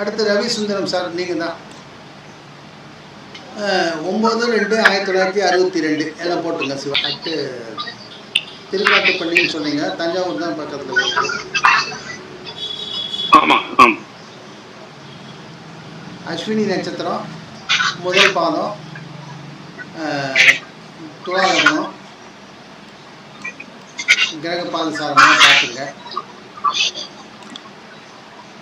அடுத்து ரவி சுந்தரம் சார் நீங்கள் தான் ஒம்பது ரெண்டு ஆயிரத்தி தொள்ளாயிரத்தி அறுபத்தி ரெண்டு எல்லாம் போட்டுங்க சிவா? அட்டு திருக்காட்டுப்பள்ளின்னு சொன்னீங்க. தஞ்சாவூர் தான் பக்கத்தில் இருக்கு. அஸ்வினி நட்சத்திரம் முதல் பாதம் அஹ், துலாலக்னம் கிரக பாதசாரமாக பார்த்துங்க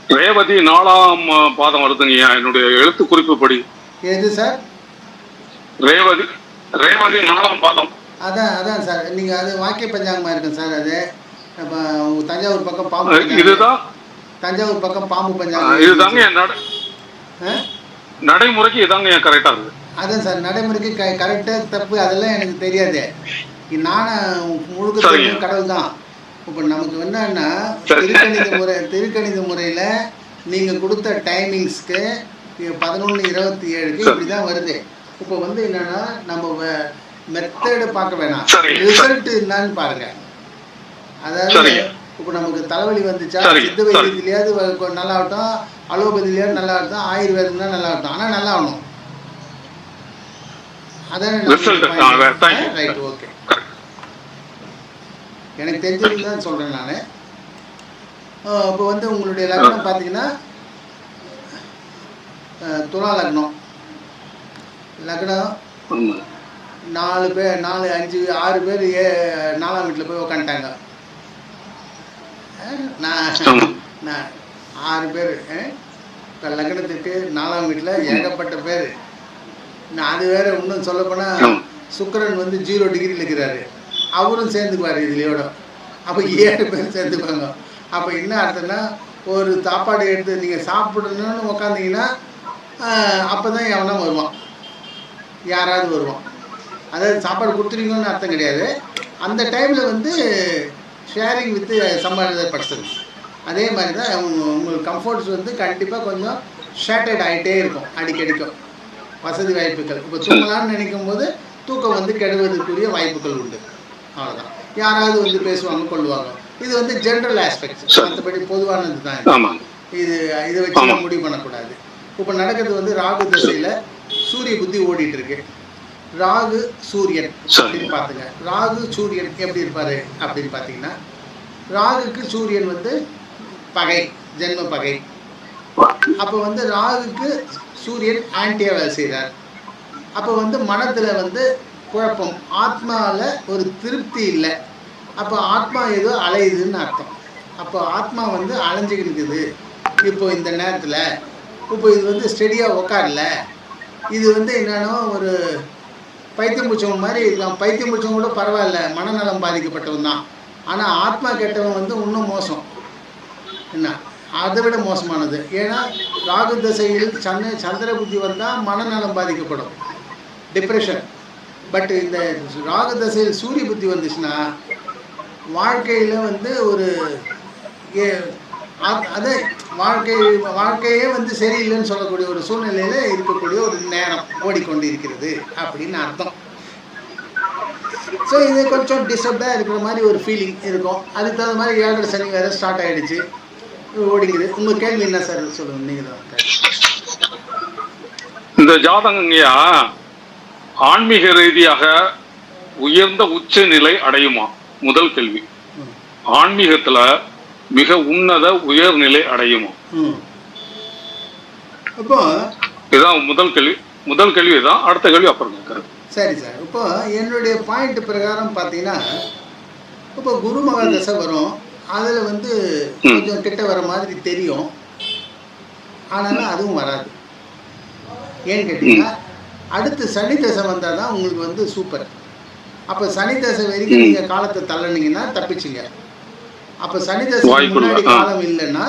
ரேவதி நாலாம் பாதம் வருதுங்கய்யா என்னுடைய எழுத்து குறிப்பு படி. எது சார்? ரேவதி ரேவதி நாலாம் பாதம். அதான் அதான் சார். நீங்கள் அது வாக்கிய பஞ்சாங்கமாக இருக்கும் சார் அது. தஞ்சாவூர் பக்கம் பாம்பு பஞ்சாங்கம். இதுதான்? தஞ்சாவூர் பக்கம் பாம்பு பஞ்சாங்கம் இதுதாங்க என்? நடைமுறைக்கு இதாங்க என் கரெக்டா இருக்கு. அதான் சார். நடைமுறைக்கு கரெக்டாக தப்பு அதெல்லாம் எனக்கு தெரியாது. நானும் முழுக்க கடவுள் தான் இப்போ நமக்கு என்னன்னா. திருக்கணித முறை திருக்கணித முறையில் நீங்கள் கொடுத்த டைமிங்ஸ்க்கு பதினொன்று இருபத்தி ஏழுக்கு. இப்படி தான் வருது இப்போ வந்து என்னன்னா நம்ம மெத்தடு பார்க்க வேணாம். ரிசல்ட் என்னன்னு பாருங்க அதாவது. இப்போ நமக்கு தலைவலி வந்துச்சா. சித்த வைத்தியத்திலேயாவது நல்லா ஆகட்டும் அலோபதியிலேயாவது நல்லா ஆகட்டும் ஆயுர்வேதம் தான் நல்லா ஆகட்டும் ஆனால் நல்லா ஆகணும் அதானே. Right okay. எனக்கு தெரிஞ்சது தான் சொல்கிறேன் நான் இப்போ வந்து உங்களுடைய லக்னம் பார்த்தீங்கன்னா துலா லக்னம் லக்னம். நாலு பேர் நாலு அஞ்சு ஆறு பேர் ஏ நாலாம் வீட்டில் போய் உக்காந்துட்டாங்க நான். நான் ஆறு பேர் இப்போ லக்னத்துக்கு நாலாம் வீட்டில் ஏகப்பட்ட பேர் நான் அது வேற இன்னும் சொல்லப்போனால். சுக்கிரன் வந்து ஜீரோ டிகிரியில் இருக்கிறாரு அவரும் சேர்ந்துக்குவார் இதுலையோட. அப்போ ஏழு பேர் சேர்ந்துக்குவாங்க. அப்போ என்ன அர்த்தம்னா ஒரு சாப்பாடு எடுத்து நீங்கள் சாப்பிடணும்னு உக்காந்தீங்கன்னா அப்போ தான் எவனா வருவான். யாராவது வருவான். அதாவது சாப்பாடு கொடுத்துருவீங்கன்னு அர்த்தம் கிடையாது. அந்த டைமில் வந்து ஷேரிங் வித் சம்பாத பர்சன்ஸ் அதே மாதிரி தான் உங்களுக்கு கம்ஃபர்ட்ஸ் வந்து கண்டிப்பாக கொஞ்சம் ஷேட்டட் ஆகிட்டே இருக்கும் அடிக்கடிக்கும் வசதி வாய்ப்புகள். இப்போ தூங்கலாம்னு நினைக்கும் போது தூக்கம் வந்து கெடுவதற்குரிய வாய்ப்புகள் உண்டு. அவ்வளோதான் யாராவது வந்து பேசுவாங்க கொள்ளுவாங்க. இது வந்து ஜென்ரல் ஆஸ்பெக்ட்ஸ். மற்றபடி பொதுவானது தான் இது. இது வச்சு. முடிவு பண்ணக்கூடாது. இப்போ நடக்கிறது வந்து ராகு திசையில் சூரிய புத்தி ஓடிட்டு இருக்கு ராகு சூரியன் சரி. அப்படின்னு பார்த்துங்க. ராகு சூரியன் எப்படி இருப்பாரு அப்படின்னு பார்த்தீங்கன்னா ராகுக்கு சூரியன் வந்து பகை ஜென்ம பகை. அப்போ வந்து ராகுக்கு சூரியன் ஆன்டியா வேலை செய்கிறார் அப்போ வந்து மனத்தில் வந்து குழப்பம். ஆத்மாவில் ஒரு திருப்தி இல்லை. அப்போ ஆத்மா ஏதோ அலையுதுன்னு அர்த்தம். அப்போ ஆத்மா வந்து அலைஞ்சிக்கிட்டு இருக்குது. இப்போ இந்த நேரத்தில் இப்போ இது வந்து ஸ்டெடியாக உக்காரல. இது வந்து என்னென்னா ஒரு பைத்தியம் பிடிச்சவங்க மாதிரி இருக்கலாம். பைத்தியம் பிடிச்சவங்க கூட பரவாயில்ல. மனநலம் பாதிக்கப்பட்டவன் தான். ஆனால் ஆத்மா கெட்டவன் வந்து இன்னும் மோசம். என்ன? அதை விட மோசமானது. ஏன்னா ராகு தசையில் சந்திர சந்திர புத்தி வந்தால் மனநலம் பாதிக்கப்படும். டிப்ரெஷன் பட் இந்த ராகு தசையில் சூரிய புத்தி வந்துச்சுன்னா வாழ்க்கையில் வந்து ஒரு அது வாழ்க்கை வாழ்க்கையே வந்து சரியில்லைன்னு சொல்லக்கூடிய ஒரு சூழ்நிலையில் இருக்கக்கூடிய ஒரு நேரம் ஓடிக்கொண்டு இருக்கிறது அப்படின்னு அர்த்தம். ஸோ இது கொஞ்சம் டிஸ்டர்ப்டாக இருக்கிற மாதிரி ஒரு ஃபீலிங் இருக்கும். அதுக்கு தகுந்த மாதிரி ஏழரை சனி வேறு ஸ்டார்ட் ஆகிடுச்சு ஓடிங்குது உங்கள் கேள்வி என்ன சார் சொல்லுங்கள் நீங்கள் தான் இந்த ஜாதகங்கய்யா ஆன்மீக ரீதியாக உயர்ந்த உச்ச நிலை அடையுமா? முதல் கேள்வி. ஆன்மீகத்துல மிக உன்னத உயர்நிலை அடையுமா? அப்போ இதுதான் முதல் கேள்வி. முதல் கேள்வி தான் அடுத்த கேள்வி அப்புறம் கேட்கறது. சரி சார். இப்போ என்னுடைய பாயிண்ட் பிரகாரம் பார்த்தீங்கன்னா இப்போ குரு மகா தசை வரும். அதில் வந்து கொஞ்சம் கிட்ட வர மாதிரி தெரியும். ஆனாலும் அதுவும் வராது. ஏன்னு கேட்டிங்கன்னா அடுத்து சனி தசை வந்தால் தான் உங்களுக்கு வந்து சூப்பர் அப்போ சனி தசை வரைக்கும் நீங்கள் காலத்தை தள்ளுனீங்கன்னா தப்பிச்சிங்க. அப்போ சனி தசை. முன்னாடி. காலம் இல்லைன்னா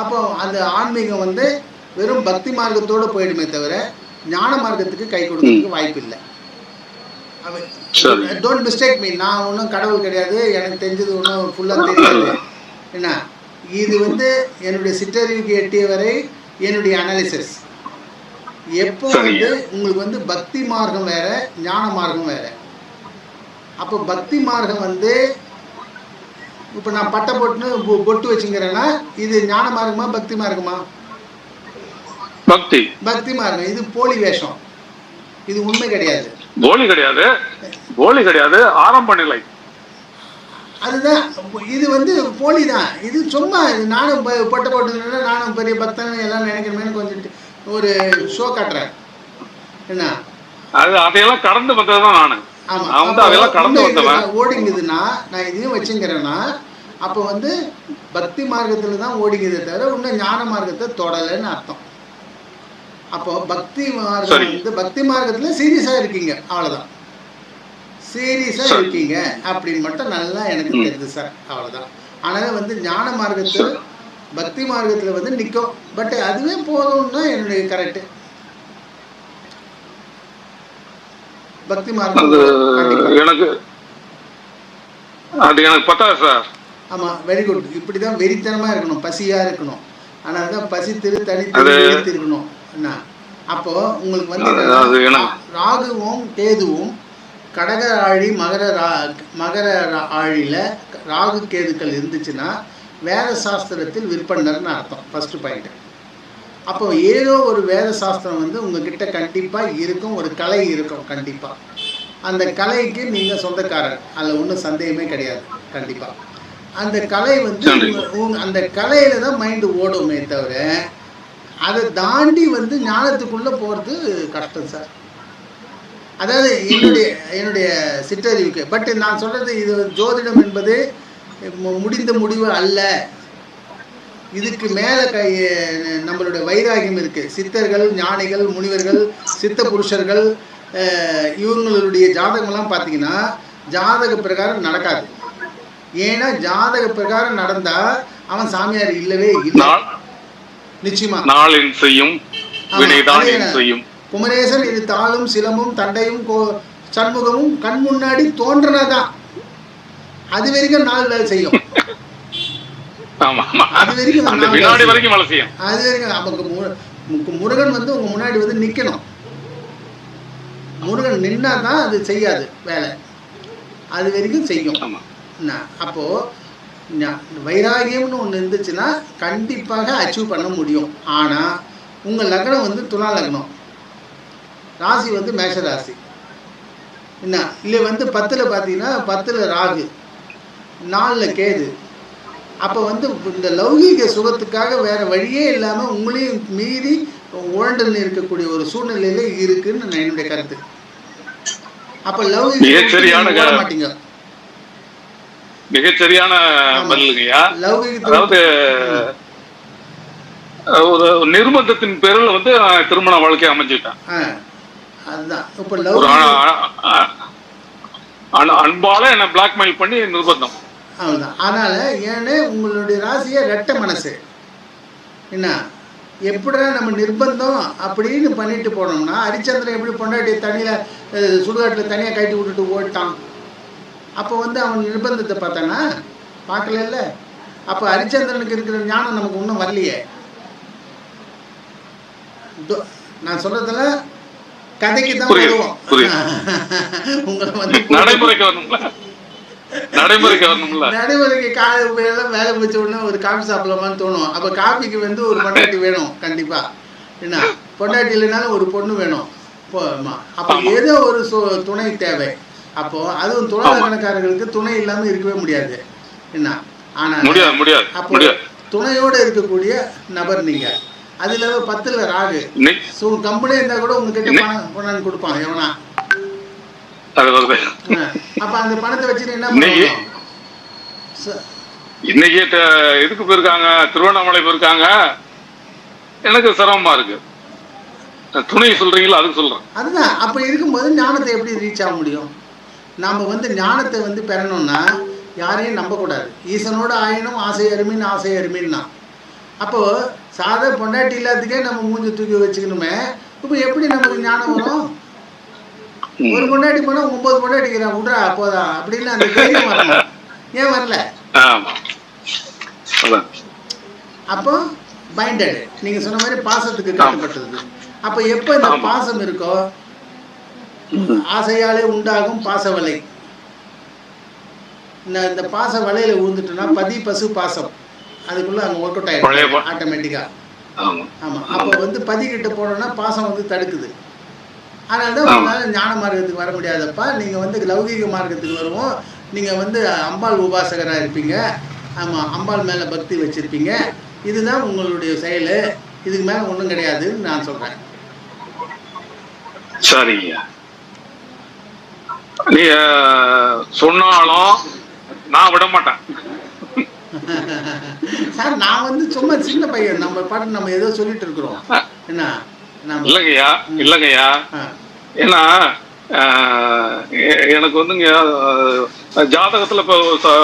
அப்போ அந்த ஆன்மீகம் வந்து வெறும் பக்தி மார்க்கத்தோடு போயிடுமே தவிர ஞான மார்க்கத்துக்கு கை கொடுக்கறதுக்கு வாய்ப்பு இல்லை. டோன்ட் மிஸ்டேக் மீ நான் ஒன்றும் கடவுள் கிடையாது. எனக்கு தெரிஞ்சது ஒன்றும் ஃபுல்லாக தெரியாது. என்ன? இது வந்து என்னுடைய சிற்றறிவுக்கு எட்டிய வரை என்னுடைய அனாலிசிஸ் எப்போ. வந்து உங்களுக்கு வந்து பக்தி மார்க்கம் வேற ஞான மார்க்கம் வேற? அப்போ பக்தி மார்க்கம் வந்து இப்போ நான் பட்டை போட்டுன்னு பொட்டு வச்சுங்கிறேன்னா இது ஞான மார்க்கமா பக்தி மார்க்கமா? பக்தி. பக்தி மார்க்கம். இது போலி வேஷம். இது உண்மை கிடையாது. போலி கிடையாது. போலி கிடையாது. ஆரம்ப நிலை. அதுதான். இது வந்து போலி தான். இது சும்மா நானும் பொட்டை போட்டுக்கிறேன் நானும் பெரிய பக்தன் எல்லாம் நினைக்கிறேன்னு கொஞ்சம் ஒரு ஷோ காட்டுறேன். என்ன? அது அதையெல்லாம் கடந்து வந்ததுதான் நானு. ஆமா. நான் வந்து அதெல்லாம் கடந்து வந்தவன். ஓடிங்குதுன்னா நான் இதையும் வச்சுங்கிறேன்னா அப்போ வந்து பக்தி மார்க்கத்தில் தான் ஓடிங்குதே தவிர இன்னும் ஞான மார்க்கத்தை தொடலைன்னு அர்த்தம். அப்போ பக்தி மார்க்கம். வந்து பக்தி மார்க்கத்தில் சீரியஸாக இருக்கீங்க அவ்வளோதான் சீரியஸாக சரி. இருக்கீங்க அப்படின்னு மட்டும் நல்லா எனக்கு. தெரியுது சார். அவ்வளோதான் ஆனால் வந்து ஞான மார்க்கத்தில் பக்தி மார்க்கத்தில் வந்து நிற்கும் பட் அதுவே போதும்னு என்னுடைய கரெக்டு பக்தி மார்க்கம். எனக்கு அது எனக்கு பத்தாது சார். ஆமாம் வெரி குட் இப்படி தான் வெறித்தனமாக இருக்கணும் பசியாக இருக்கணும். ஆனால் தான் பசி திரு தனி இருக்கணும் என்ன அப்போ உங்களுக்கு வந்து? ராகுவும் கேதுவும் கடக ஆழி மகர ரா மகர ஆழியில ராகு கேதுக்கள் இருந்துச்சுன்னா வேத சாஸ்திரத்தில் விற்பனர்னு அர்த்தம் ஃபர்ஸ்ட் பாயிண்ட் அப்போ ஏதோ ஒரு வேத சாஸ்திரம் வந்து உங்ககிட்ட கண்டிப்பாக இருக்கும் ஒரு கலை இருக்கும் கண்டிப்பாக அந்த கலைக்கு நீங்கள் சொந்தக்காரர் அதில் ஒன்றும் சந்தேகமே கிடையாது கண்டிப்பாக அந்த கலை வந்து அந்த கலையில தான் மைண்டு ஓடுமே தவிர அதை தாண்டி வந்து ஞானத்துக்குள்ளே போகிறது கஷ்டம் சார் அதாவது என்னுடைய என்னுடைய சிற்றறிவுக்கு பட் நான் சொல்கிறது இது ஜோதிடம் என்பது முடிந்த முடிவு அல்ல. இதுக்கு மேலே கை நம்மளுடைய வைராகியம் இருக்குது சித்தர்கள் ஞானிகள் முனிவர்கள் சித்த புருஷர்கள் இவங்களுடைய ஜாதகம்லாம் பார்த்தீங்கன்னா ஜாதக பிரகாரம் நடக்காது. ஏன்னா ஜாதக பிரகாரம் நடந்தால் அவன் சாமியார் இல்லவே இல்லை. நிச்சயமா. நாளின் செய்யும். செய்யும். குமரேசன் இது தாளும் சிலமும் தண்டையும் சண்முகமும் கண் முன்னாடி தோன்றனதான். அது வரைக்கும் நாள் வேலை செய்யும். அது வரைக்கும் அது வரைக்கும் நமக்கு முருகன் வந்து உங்க முன்னாடி வந்து நிக்கணும். முருகன் நின்னா தான் அது செய்யாது வேலை. அது வரைக்கும் செய்யும். அப்போ வைராகியம்னு ஒன்று இருந்துச்சுன்னா கண்டிப்பாக அச்சீவ் பண்ண முடியும். ஆனால் உங்கள் லக்னம் வந்து துலா லக்னம். ராசி வந்து மேஷ ராசி. என்ன இல்லை வந்து பத்தில் பார்த்தீங்கன்னா பத்தில் ராகு. நாலில் கேது. அப்போ வந்து இந்த லௌகீக சுகத்துக்காக வேற வழியே இல்லாமல் உங்களையும் மீறி உழண்டுன்னு இருக்கக்கூடிய ஒரு சூழ்நிலையில இருக்குன்னு நான் என்னுடைய கருத்து. அப்போ லௌகீக மாட்டீங்க. மிகச்சரியான. பதிலுங்கய்யா. அதாவது ஒரு நிர்பந்தத்தின் பேரில் வந்து திருமண வாழ்க்கையை அமைஞ்சுட்டேன். அன்பால என்ன பிளாக்மெயில் பண்ணி நிர்பந்தம். அவ்வளோதான் அதனால் ஏன்னு உங்களுடைய ராசியை ரெட்டை மனசு. என்ன? எப்படிடா நம்ம நிர்பந்தம் அப்படின்னு பண்ணிட்டு போனோம்னா ஹரிச்சந்திரன் எப்படி பொண்டாட்டி தண்ணியில் சுடுகாட்டில் தனியாக கட்டி விட்டுட்டு ஓட்டான் அப்போ வந்து அவன் நிர்பந்தத்தை பார்த்தானா? பார்க்கல அப்போ ஹரிச்சந்திரனுக்கு இருக்கிற ஞானம் நமக்கு இன்னும் வரலையே. நான் சொல்றதுல கதைக்கு தான் வருவோம். உங்களை வந்து நடைமுறைக்கு வரணும்ல. நடைமுறைக்கு வரணும்ல நடைமுறைக்கு காலை எல்லாம் வேலை முடிச்ச உடனே ஒரு காஃபி சாப்பிடலாமான்னு தோணும். அப்போ காஃபிக்கு வந்து ஒரு பொண்டாட்டி வேணும் கண்டிப்பா. என்ன? பொண்டாட்டி இல்லைனாலும் ஒரு பொண்ணு வேணும். அப்போ. ஏதோ ஒரு துணை தேவை. அப்போ அதுவும் துணை ஆமா. கணக்காரர்களுக்கு துணை இல்லாம இருக்கவே முடியாது. என்ன? ஆனா அப்போ துணையோட இருக்கக்கூடிய நபர் நீங்க. அதுல பத்துல ராகு. இன்னைக்கு ஸோ கம்பெனி இருந்தா கூட உங்ககிட்ட பணம் பணம் கொடுப்பான் எவனா? அது வருது. அப்ப அந்த பணத்தை வச்சுட்டு என்ன இன்னைக்கு- இதுக்கு போயிருக்காங்க திருவண்ணாமலை போயிருக்காங்க. எனக்கு சிரமமா இருக்கு. துணை சொல்றீங்களா? அதுக்கு சொல்றேன். அதுதான். அப்படி இருக்கும்போது ஞானத்தை எப்படி ரீச் ஆக முடியும்? நாம் வந்து ஞானத்தை வந்து பெறணும்னா யாரையும் நம்பக்கூடாது ஈசனோட ஆயினும் ஆசை அருமின்னு ஆசை அருமின்னா. அப்போது சாதா பொண்டாட்டி இல்லாததுக்கே நம்ம மூஞ்சி தூக்கி வச்சுக்கணுமே. இப்போ எப்படி நமக்கு ஞானம் வரும். ஒரு பொண்டாட்டி போனால் ஒம்பது பொண்டாட்டிக்கிறான் விட்றா போதா அப்படின்னு அந்த தைரியம் வரணும் ஏன் வரல அப்போ பைண்டட் நீங்கள் சொன்ன மாதிரி பாசத்துக்கு கட்டுப்பட்டது. அப்போ எப்போ இந்த. பாசம் இருக்கோ ஆசையாலே உண்டாகும் பாசவலை இந்த இந்த பாச வலையில விழுந்துட்டோம்னா பதி பசு பாசம். அதுக்குள்ள அங்கே ஒர்க் அவுட் பா- ஆட்டோமேட்டிக்காக ஆமா. அப்போ வந்து பதிக்கிட்ட போனோம்னா பாசம் வந்து தடுக்குது. அதனால தான். உங்களால் ஞான மார்க்கத்துக்கு வர முடியாதப்பா. நீங்கள் வந்து லௌகிக மார்க்கத்துக்கு வருவோம். நீங்கள் வந்து அம்பாள் உபாசகராக இருப்பீங்க. ஆமாம் அம்பாள் மேலே பக்தி வச்சுருப்பீங்க. இதுதான் உங்களுடைய செயல். இதுக்கு மேலே ஒன்றும் கிடையாதுன்னு நான் சொல்கிறேன் சரிங்க. நீங்க சொன்னாலும் நான் விட மாட்டேன். சார் நான் வந்து சும்மா சின்ன பையன். நம்ம பாட்டு நம்ம ஏதோ சொல்லிட்டு இருக்கிறோம். என்ன? இல்லைங்கய்யா இல்லைங்கய்யா. ஏன்னா எனக்கு வந்துங்க ஜாதகத்துல இப்போ ச-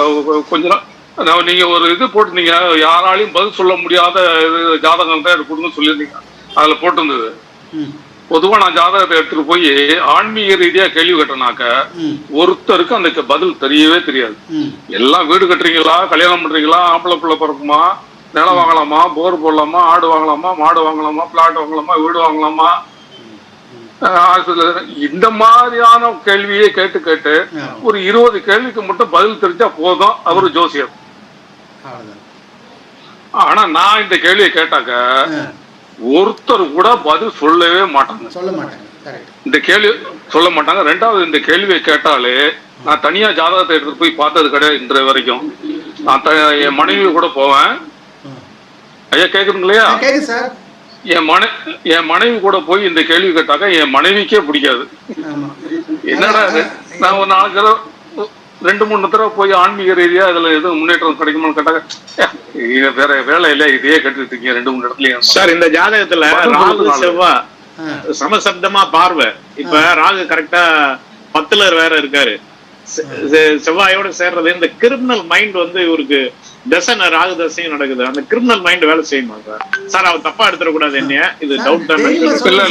கொஞ்ச நாள் நான் நீங்க ஒரு இது போட்டிருந்தீங்க யாராலையும் பதில் சொல்ல முடியாத இது ஜாதகம் தான் எனக்கு கொடுங்க சொல்லியிருந்தீங்க. அதுல போட்டிருந்தது. ம். பொதுவா நான் ஜாதகத்தை எடுத்துட்டு போய் ஆன்மீக ரீதியா கேள்வி கேட்டனாக்க ஒருத்தருக்கு அந்த பதில் தெரியவே தெரியாது. எல்லாம் வீடு கட்டுறீங்களா கல்யாணம் பண்றீங்களா ஆம்பளை பிள்ளை பிறக்குமா நிலம் வாங்கலாமா போர் போடலாமா ஆடு வாங்கலாமா மாடு வாங்கலாமா பிளாட் வாங்கலாமா வீடு வாங்கலாமா இந்த மாதிரியான கேள்வியை கேட்டு கேட்டு ஒரு இருபது கேள்விக்கு மட்டும் பதில் தெரிஞ்சா போதும் அவரு ஜோசியர். ஆனா நான் இந்த கேள்வியை கேட்டாக்க ஒருத்தர் கூட பதில் சொல்லவே மாட்டாங்க. சொல்ல மாட்டாங்க இந்த கேள்வி சொல்ல மாட்டாங்க. ரெண்டாவது இந்த கேள்வியை கேட்டாலே நான் தனியா ஜாதகத்தை எடுத்துட்டு போய் பார்த்தது கிடையாது இன்றைய வரைக்கும். நான் என் மனைவி கூட போவேன். ஐயா கேட்குது சார். என் மனை என் மனைவி கூட போய் இந்த கேள்வி கேட்டாக்க என் மனைவிக்கே பிடிக்காது. என்னடா இது? நான் ஒரு நாலு தடவை ரெண்டு மூணு தடவை போய் ஆன்மீக ரீதியா இதுல எதுவும் முன்னேற்றம் கிடைக்குமான்னு கேட்டாங்க "ஏ, இது வேற வேலை இல்ல இதையே கேட்டுட்டு இருக்கீங்க ரெண்டு மூணு இடத்துலயும் சார் இந்த ஜாதகத்துல ராகு ஆ. சமசப்தமா பார்வை. இப்ப ராகு கரெக்டா பத்துல வேற இருக்காரு. செவ்வாயோட சேர்றது இந்த கிரிமினல் மைண்ட் வந்து இவருக்கு தசை ராகு தசையும் நடக்குது. அந்த கிரிமினல் மைண்ட் வேலை செய்யுமா சார். சார் அவர் தப்பா எடுத்துடக்கூடாது என்னைய. இது டவுட் தான்.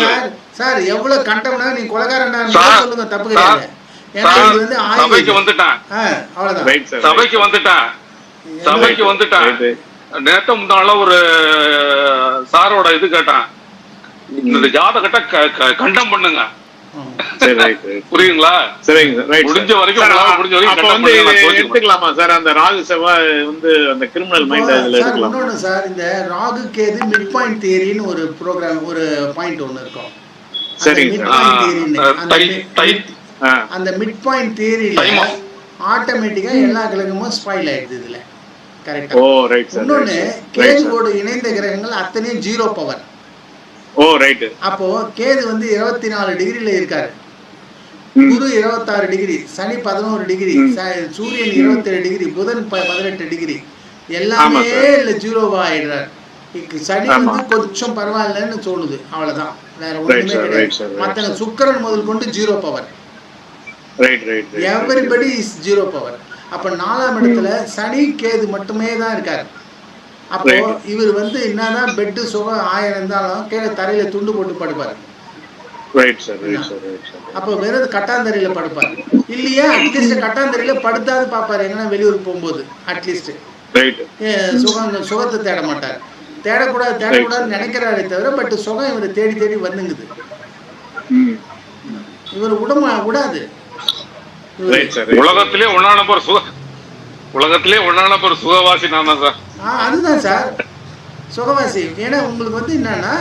சார். சார் எவ்வளவு கண்டம்னா நீ கொலகாரன்டா சார், சொல்லுங்க தப்பு கிடையாது. ஏன்னா சார், இது வந்து சபைக்கு வந்துட்டேன். சபைக்கு வந்துட்டேன். சபைக்கு வந்துட்டேன். நேத்த முந்தால ஒரு சாரோட இது கேட்டேன். இந்த ஜாதகத்தை கண்டம் பண்ணுங்க. புரியுங்களா சரிங்க சார் ரைட் முடிஞ்ச. வரைக்கும் முடிஞ்ச வந்து எடுத்துக்கலாமா சார்? அந்த ராகு செவ்வாய் வந்து அந்த கிரிமினல் மைண்ட் அதுல சார் எடுக்கலாம் இன்னொன்னு சார் இந்த ராகு கேது மிட் பாயிண்ட் தியரின்னு ஒரு ப்ரோக்ராம் ஒரு பாயிண்ட் ஒன்னு இருக்கும். சரிங்க அந்த மிட் பாயிண்ட் தியரியில. ஆட்டோமேட்டிக்கா எல்லா கிரகமும் ஸ்பாயில் ஆயிடுது இதுல. கரெக்டா ஓ ரைட் சார் இன்னொன்னு கேதுவோடு இணைந்த கிரகங்கள் அத்தனையும் ஜீரோ பவர் ஓ ரைட் அப்போ கேது வந்து இருபத்தி நாலு டிகிரில இருக்காரு. குரு இருபத்தாறு டிகிரி சனி பதினோரு டிகிரி சூரியன் இருபத்தேழு டிகிரி புதன் பதினெட்டு டிகிரி. எல்லாமே ஜீரோவா ஆயிடுறாரு. சனி. வந்து கொஞ்சம் பரவாயில்லன்னு தோணுது. அவ்வளவுதான். வேற ஒண்ணுமே கிடையாது. Sir. சுக்கிரன் முதல் கொண்டு zero power. Everybody is zero power அப்ப நாலாம் இடத்துல சனி கேது மட்டுமே தான் இருக்காரு. அப்போ. இவர் வந்து என்னதான் பெட்டு சுகம் ஆயிரம் இருந்தாலும் கீழே தரையில துண்டு போட்டு படுப்பாரு. Right sir right sir right sir அப்போ வெறும் கட்டாந்தரையில படுப்பாரு. இல்லையா? அட்லீஸ்ட் கட்டாந்தரையில படுத்தாது பார்ப்பாரு எங்கன்னா வெளியூர் போகும்போது அட்லீஸ்ட் ரைட் சுகம் சுகத்தை தேட மாட்டார். தேடக்கூடாது தேடக்கூடாதுன்னு நினைக்கிறாரே தவிர பட் சுகம் இவர் தேடி தேடி வந்துங்குது. ம். இவர் விடமா விடாது இவரு- ரைட் சார் உலகத்திலே ஒன்னா நம்பர் சுக உலகத்திலே ஒன்னா நம்பர் சுகவாசி நான் தான் சார். ஆ அதுதான் சார். சுகவாசி. ஏன்னா உங்களுக்கு வந்து என்னன்னா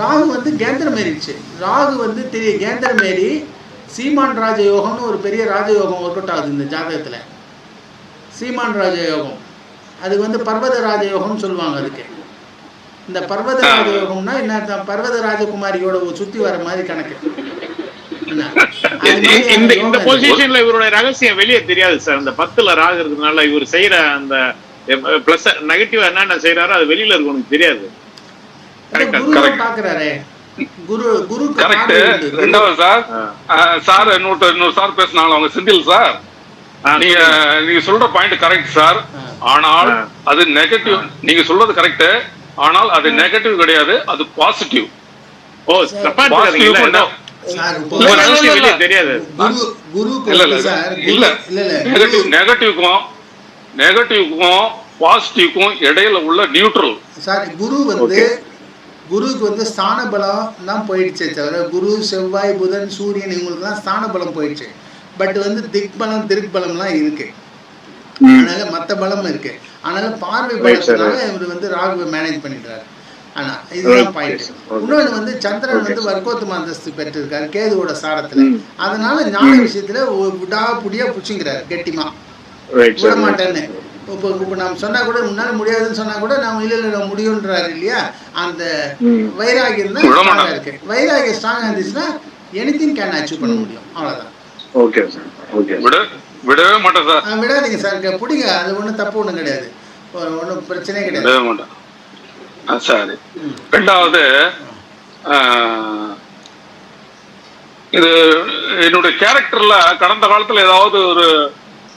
ராகு வந்து கேந்திரம் ஏறிடுச்சு ராகு வந்து தெரிய கேந்திரம் ஏறி சீமான் ராஜயோகம்னு ஒரு பெரிய ராஜயோகம் ஒர்க் அவுட் ஆகுது இந்த ஜாதகத்தில். சீமான் ராஜயோகம். அதுக்கு வந்து பர்வத ராஜயோகம்னு சொல்லுவாங்க அதுக்கு. இந்த பர்வத ராஜயோகம்னா என்ன? பர்வத ராஜகுமாரியோட சுற்றி வர மாதிரி கணக்கு. இந்த இந்த. பொசிஷன்ல இவருடைய ரகசியம் வெளியே தெரியாது சார். அந்த பத்துல ராகு இருக்கிறதுனால இவர் செய்யற அந்த பிளஸ் நெகட்டிவ் என்னென்ன செய்யறாரோ அது வெளியில தெரியாது. பாக்குறாரே. குரு குருக்கு கரெக்ட் ரெண்டாவது சார் சார் இன்னொரு இன்னொரு சார் பேசினாங்க அவங்க செந்தில் சார். நீங்க நீங்க சொல்ற பாயிண்ட் கரெக்ட் சார். ஆனால். அது நெகட்டிவ் நீங்க சொல்றது கரெக்ட் ஆனால் அது நெகட்டிவ் கிடையாது அது பாசிட்டிவ் ஓ பாசிட்டிவ் நெகட்டிவ்க்கும் நெகட்டிவ்க்கும் பாசிட்டிவ்க்கும் இடையில உள்ள நியூட்ரல் சார் குரு வந்து குருவுக்கு வந்து ஸ்தான பலம் தான் போயிடுச்சே தவிர குரு செவ்வாய் புதன் சூரியன் இவங்களுக்குலாம் ஸ்தான பலம் போயிடுச்சு. பட் வந்து திக் பலம் திருக்கு பலம்லாம் இருக்கு. அதனால மத்த பலம் இருக்கு. அதனால பார்வை. பலத்தினால இவர் வந்து ராகுவை மேனேஜ் பண்ணிடுறாரு. ஆனா இதுதான் பாயிண்ட். இன்னொன்னு வந்து சந்திரன் வந்து. வர்க்கோத்தம அந்தஸ்து பெற்றிருக்காரு கேதுவோட சாரத்துல. அதனால ஞான. விஷயத்துல விடா புடியா புடிச்சுங்கிறாரு கெட்டிமா. ரைட் விட மாட்டேன்னு இப்போ இப்போ சொன்னா கூட முன்னால முடியாதுன்னு சொன்னா கூட நம்ம இல்ல இல்ல முடியுன்றாரு இல்லையா? அந்த. வைராகியம் தான் விட ஸ்ட்ராங்கா மாட்டாங்க. இருக்கு. வைராகியம் ஸ்ட்ராங்கா இருந்துச்சுன்னா எனிதிங் கேன் அச்சீவ் பண்ண முடியும். அவ்வளவுதான். ஓகே சார் ஓகே விட விடவே மாட்டேன் சார் விடாதீங்க சார் பிடிங்க. அது ஒன்றும் தப்பு ஒன்றும் கிடையாது. ஒன்றும் பிரச்சனையே கிடையாது. சரி. ரெண்டாவது இது என்னுடைய கேரக்டர்ல கடந்த காலத்துல ஏதாவது ஒரு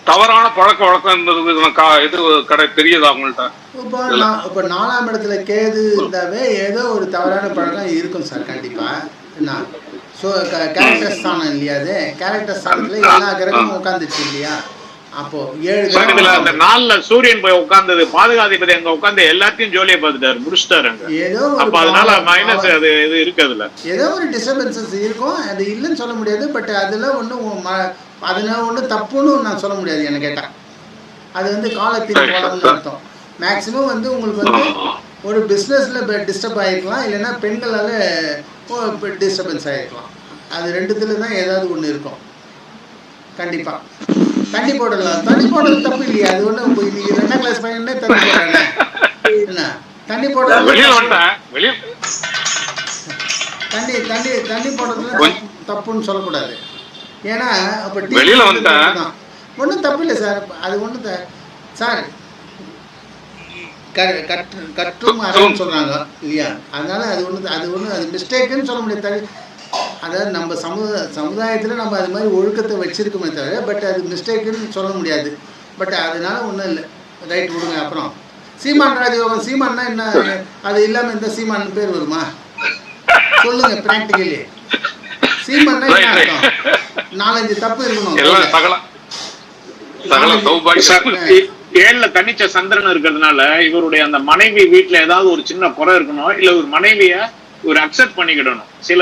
தவறான பழக்க வழக்கம் இருந்தது இது கடை தெரியுதா நான் இப்போ நாலாம் இடத்துல கேது இருந்தாவே ஏதோ ஒரு தவறான பழக்கம் இருக்கும் சார் கண்டிப்பா. என்ன ஸோ கேரக்டர் ஸ்தானம் இல்லையா அது? கேரக்டர் ஸ்தானத்துல எல்லா கிரகமும் உட்காந்துச்சு இல்லையா? அப்போ ஏழு அந்த நாள்ல சூரியன் போய் உட்கார்ந்தது பாதுகாதிபதி அங்க உட்கார்ந்து எல்லாத்தையும் ஜோலியை பார்த்துட்டாரு முடிச்சிட்டாரு அங்க. ஏதோ அப்ப அதனால மைனஸ். அது இது இருக்கு அதுல ஏதோ ஒரு டிஸ்டர்பன்சஸ் இருக்கும் அது இல்லைன்னு சொல்ல முடியாது பட் அதில் ஒன்றும் அதனால ஒன்றும் தப்புன்னு நான் சொல்ல முடியாது என்ன கேட்டால் அது வந்து காலத்தின் கோலம்னு. அர்த்தம். மேக்ஸிமம் வந்து உங்களுக்கு வந்து ஒரு பிஸ்னஸில் டிஸ்டர்ப் ஆகிருக்கலாம் இல்லைன்னா பெண்களால் டிஸ்டர்பன்ஸ் ஆகிருக்கலாம் அது ரெண்டுத்துல தான் ஏதாவது ஒன்று இருக்கும். கண்டிப்பாக தண்ணி போடலாம். தண்ணி போடுறது தப்பு இல்லையா. அது ஒன்றும் இன்னைக்கு ரெண்டாம் கிளாஸ் பையனே தண்ணி போடுறானே என்ன? தண்ணி போடுறது தண்ணி தண்ணி தண்ணி தப்பு- தப்புன்னு சொல்லக்கூடாது. ஏன்னா அப்போ வெளியில வந்துட்டேன். ஒன்றும் தப்பு இல்லை சார். அது ஒன்றும் சார் கற்றும் அறன்னு சொல்கிறாங்க இல்லையா? அதனால அது ஒன்று அது ஒன்று அது மிஸ்டேக்குன்னு சொல்ல முடியாது. அதாவது நம்ம சமுதாய சமுதாயத்தில் நம்ம அது மாதிரி ஒழுக்கத்தை வச்சிருக்கோமே தவிர பட் அது மிஸ்டேக்குன்னு சொல்ல முடியாது. பட் அதனால ஒன்றும் இல்லை. ரைட் விடுங்க அப்புறம். சீமான் ராஜயோகம் சீமான்னா என்ன? அது இல்லாமல் இந்த சீமான் பேர் வருமா? சொல்லுங்க பிராக்டிகலி சீமான்னா என்ன. அர்த்தம்? நாலஞ்சு தப்பு இருக்கணும். ஏழுல தனிச்ச சந்திரன் இருக்கிறதுனால இவருடைய அந்த மனைவி வீட்டுல ஏதாவது ஒரு சின்ன குறை இருக்கணும் இல்ல ஒரு மனைவிய ஒரு அக்செப்ட் பண்ணிக்கிடணும். சில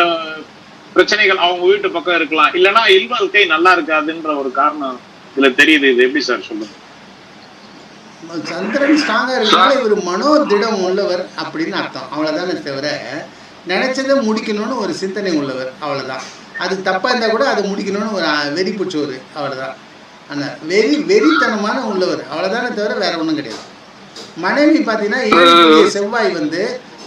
பிரச்சனைகள் அவங்க வீட்டு பக்கம் இருக்கலாம். இல்லைன்னா இல்வாழ்க்கை நல்லா இருக்காதுன்ற ஒரு காரணம் இதுல தெரியுது. இது எப்படி சார் சொல்லுங்க? சந்திரன் ஸ்ட்ராங்கா இருக்கனால இவர் மனோதிடம் உள்ளவர் அப்படின்னு அர்த்தம். அவ்வளவுதானே தவிர நினைச்சதை முடிக்கணும்னு ஒரு சிந்தனை உள்ளவர். அவ்வளவுதான். அது தப்பா இருந்தா கூட அதை முடிக்கணும்னு ஒரு வெறி பிடிச்சவர் அவ்வளவுதான். அந்த வெறி வெறித்தனமான உள்ளவர். அவ்வளவுதானே தவிர வேற ஒன்றும் கிடையாது. மனைவி பார்த்தீங்கன்னா செவ்வாய் வந்து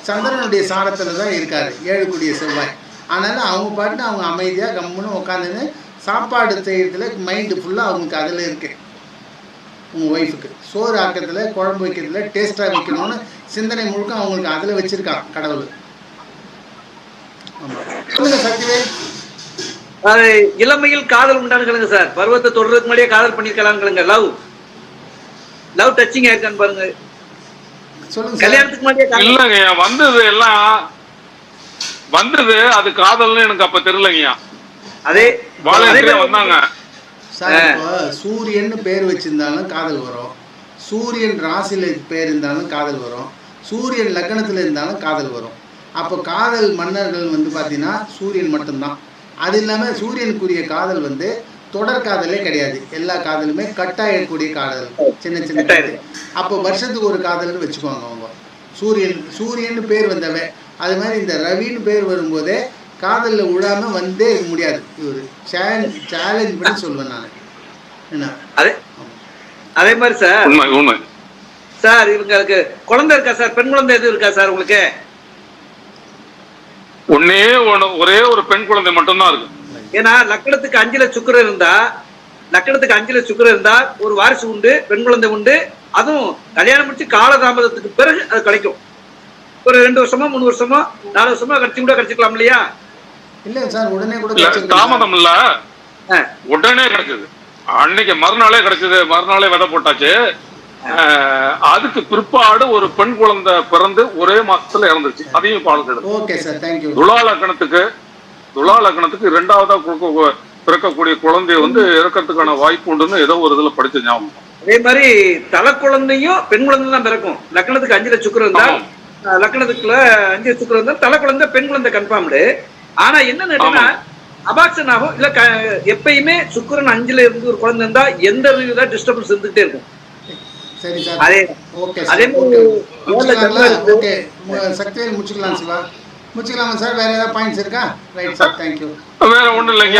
சந்திரனுடைய சாரத்துல தான் இருக்காரு ஏழுக்குடிய செவ்வாய். அதனால அவங்க பாட்டுன்னு அவங்க அமைதியா கம்முன்னு உட்காந்துன்னு சாப்பாடு செய்யறதுல மைண்டு ஃபுல்லாக அவங்களுக்கு அதில் இருக்கு. உங்கள் ஒய்ஃபுக்கு சோறு ஆக்கிறதுல குழம்பு வைக்கிறதுல டேஸ்ட்டாக வைக்கணும்னு சிந்தனை முழுக்க அவங்களுக்கு அதில் வச்சிருக்கான் கடவுள். ஆமாம் சொல்லுங்க சக்திவேல். இளமையில் காதல் உண்டானுங்களுங்க சார். பருவத்தை தொடர்றதுக்கு முன்னாடியே காதல் பண்ணிருக்கலாம்ங்களுங்க லவ் லவ் டச்சிங் ஆயிருக்கான்னு பாருங்க. சொல்லுங்க கல்யாணத்துக்கு முன்னாடியே இல்லைங்க வந்தது எல்லாம் வந்தது அது காதல்னு எனக்கு அப்ப தெரியலங்கய்யா. அதே மாதிரி வந்தாங்க. சூரியன் பேர் வச்சிருந்தாலும் காதல் வரும். சூரியன் ராசியில் பேர் இருந்தாலும் காதல் வரும். சூரியன் லக்னத்தில் இருந்தாலும் காதல் வரும். அப்போ காதல் மன்னர்கள் வந்து பார்த்தீங்கன்னா சூரியன் மட்டும்தான். அது இல்லாமல் சூரியனுக்குரிய காதல் வந்து தொடர் காதலே கிடையாது. எல்லா காதலுமே கட்டாயக்கூடிய காதல். சின்ன சின்ன அப்போ வருஷத்துக்கு ஒரு காதல்னு வச்சுக்குவாங்க அவங்க. சூரியன் சூரியன் பேர் வந்தவன். அது மாதிரி இந்த ரவின்னு பேர் வரும்போதே காதலில் விழாம வந்தே இருக்க முடியாது. இவர் சேலஞ்ச் சேலஞ்ச் பண்ணி சொல்லுவேன் நான். என்ன? அதே அதே மாதிரி சார் உண்மை உண்மை. சார் இவங்களுக்கு குழந்தை இருக்கா சார் பெண் குழந்தை எதுவும் இருக்கா சார் உங்களுக்கு? ஒன்னே ஒண்ணு ஒரே ஒரு பெண் குழந்தை மட்டும்தான் இருக்கு. ஏன்னா லக்கணத்துக்கு அஞ்சுல சுக்கிரன் இருந்தா லக்கணத்துக்கு அஞ்சுல சுக்கிரன் இருந்தா ஒரு வாரிசு உண்டு பெண் குழந்தை உண்டு அதுவும் கல்யாணம் முடிச்சு காலதாமதத்துக்கு பிறகு அது கிடைக்கும் ஒரு ரெண்டு வருஷமா மூணு வருஷமா நாலு வருஷமா கடிச்சு கூட கிடைச்சிக்கலாம் இல்லையா? இல்லை சார் உடனே கூட. தாமதம் இல்ல. உடனே கிடைச்சது அன்னைக்கு மறுநாளே கிடைச்சது மறுநாளே விதை போட்டாச்சு. அதுக்கு பிற்பாடு ஒரு பெண் குழந்தை பிறந்து ஒரே மாசத்துல இறந்துச்சு அதையும் பால் துலா லக்னத்துக்கு துலா லக்னத்துக்கு இரண்டாவதா கொடுக்க பிறக்கக்கூடிய குழந்தை வந்து இறக்கறதுக்கான வாய்ப்பு உண்டுன்னு ஏதோ ஒரு இதுல படிச்ச ஞாபகம். அதே மாதிரி தலை குழந்தையும் பெண் குழந்தை தான் பிறக்கும். லக்கணத்துக்கு அஞ்சுல சுக்கிரன் இருந்தா லக்கணத்துக்குள்ள அஞ்சு சுக்கிரன் இருந்தா தலை குழந்தை பெண் குழந்தை கன்ஃபார்ம்டு ஆனா என்ன அபாக்ஷன் ஆகும் இல்ல எப்பயுமே சுக்கிரன் அஞ்சுல இருந்து ஒரு குழந்தை இருந்தா எந்த டிஸ்டர்பன்ஸ் இருந்துகிட்டே இருக்கும். சரி சார். அதே ஓகே அதே ஓகே. சக்திவேல் முடிச்சுக்கலாம் சிவா? முடிச்சுக்கலாமா சார்? வேற ஏதாவது பாயிண்ட்ஸ் இருக்கா? ரைட் சார் தேங்க்யூ வேற ஒண்ணும் இல்லைங்க.